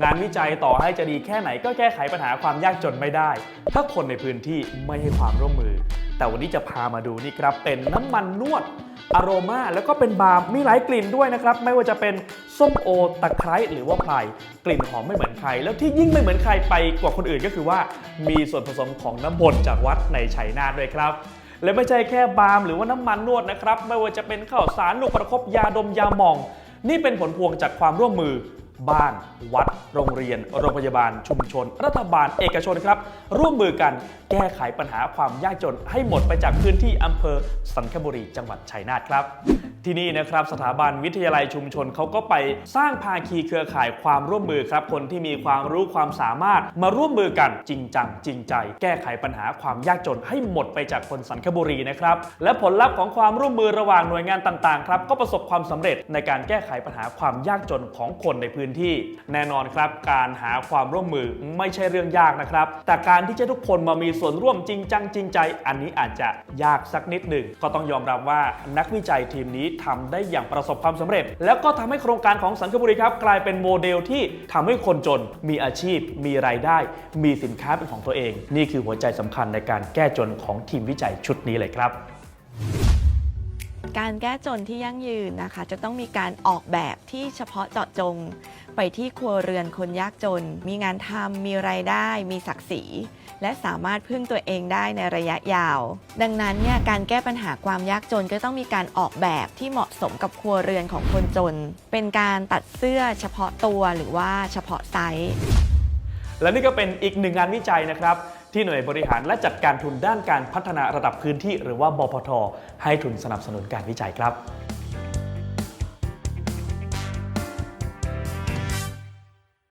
งานวิจัยต่อให้จะดีแค่ไหนก็แก้ไขปัญหาความยากจนไม่ได้ ถ้าคนในพื้นที่ไม่ให้ความร่วมมือ แต่วันนี้จะพามาดูนี่ครับเป็นน้ำมันนวดอโรมาแล้วก็เป็นบาล์มมีหลายกลิ่นด้วยนะครับ ไม่ว่าจะเป็นส้มโอตะไคร้หรือว่าไพรกลิ่นหอมไม่เหมือนใคร แล้วที่ยิ่งไม่เหมือนใครไปกว่าคนอื่นก็คือว่า มีส่วนผสมของน้ำมนจากวัดในชัยนาทด้วยครับ และไม่ใช่แค่บาล์มหรือว่าน้ำมันนวดนะครับ ไม่ว่าจะเป็นข้าวสารลูกประคบยาดมยาหมอง นี่เป็นผลพวงจากความร่วมมือ บ้าน วัด โรงเรียน โรงพยาบาล ชุมชน รัฐบาล เอกชนครับ ร่วมมือกันแก้ไขปัญหาความยากจนให้หมดไปจากพื้นที่อำเภอสันคบุรีจังหวัดชัยนาทครับที่นี่นะครับสถาบันวิทยาลัยชุมชนเขาก็ไปสร้างภาคีเครือข่ายความร่วมมือครับคนที่มีความรู้ความสามารถมาร่วมมือกันจริงจังจริงใจ แก้ไขปัญหาความยากจนให้หมดไปจากคนสันคบุรีนะครับและผลลัพธ์ของความร่วมมือระหว่างหน่วยงานต่างๆครับก็ประสบความสำเร็จในการแก้ไขปัญหาความยากจนของคนในพื้นที่ แน่นอนครับ การหาความร่วมมือไม่ใช่เรื่องยากนะครับ แต่การที่จะทุกคนมามีส่วนร่วมจริงจังจริงใจ อันนี้อาจจะยากสักนิดหนึ่งก็ต้องยอมรับว่านักวิจัยทีมนี้ทำได้อย่างประสบความสำเร็จ แล้วก็ทำให้โครงการของสันคบุรีครับ กลายเป็นโมเดลที่ทำให้คนจนมีอาชีพ มีรายได้ มีสินค้าเป็นของตัวเอง นี่คือหัวใจสำคัญในการแก้จนของทีมวิจัยชุดนี้เลยครับการแก้จนที่ยั่งยืนนะคะ จะต้องมีการออกแบบที่เฉพาะเจาะจง ไปที่ครัวเรือนคนยากจน มีงานทำมีรายได้ มีศักดิ์ศรีและสามารถพึ่งตัวเองได้ในระยะยาว ดังนั้นเนี่ยการแก้ปัญหาความยากจนก็ต้องมีการออกแบบที่เหมาะสมกับครัวเรือนของคนจน เป็นการตัดเสื้อเฉพาะตัวหรือว่าเฉพาะไซส์และนี่ก็เป็นอีกหนึ่งงานวิจัยนะครับ ที่หน่วยบริหารและจัดการทุนด้านการพัฒนาระดับพื้นที่ หรือว่าบพทให้ทุนสนับสนุนการวิจัยครับ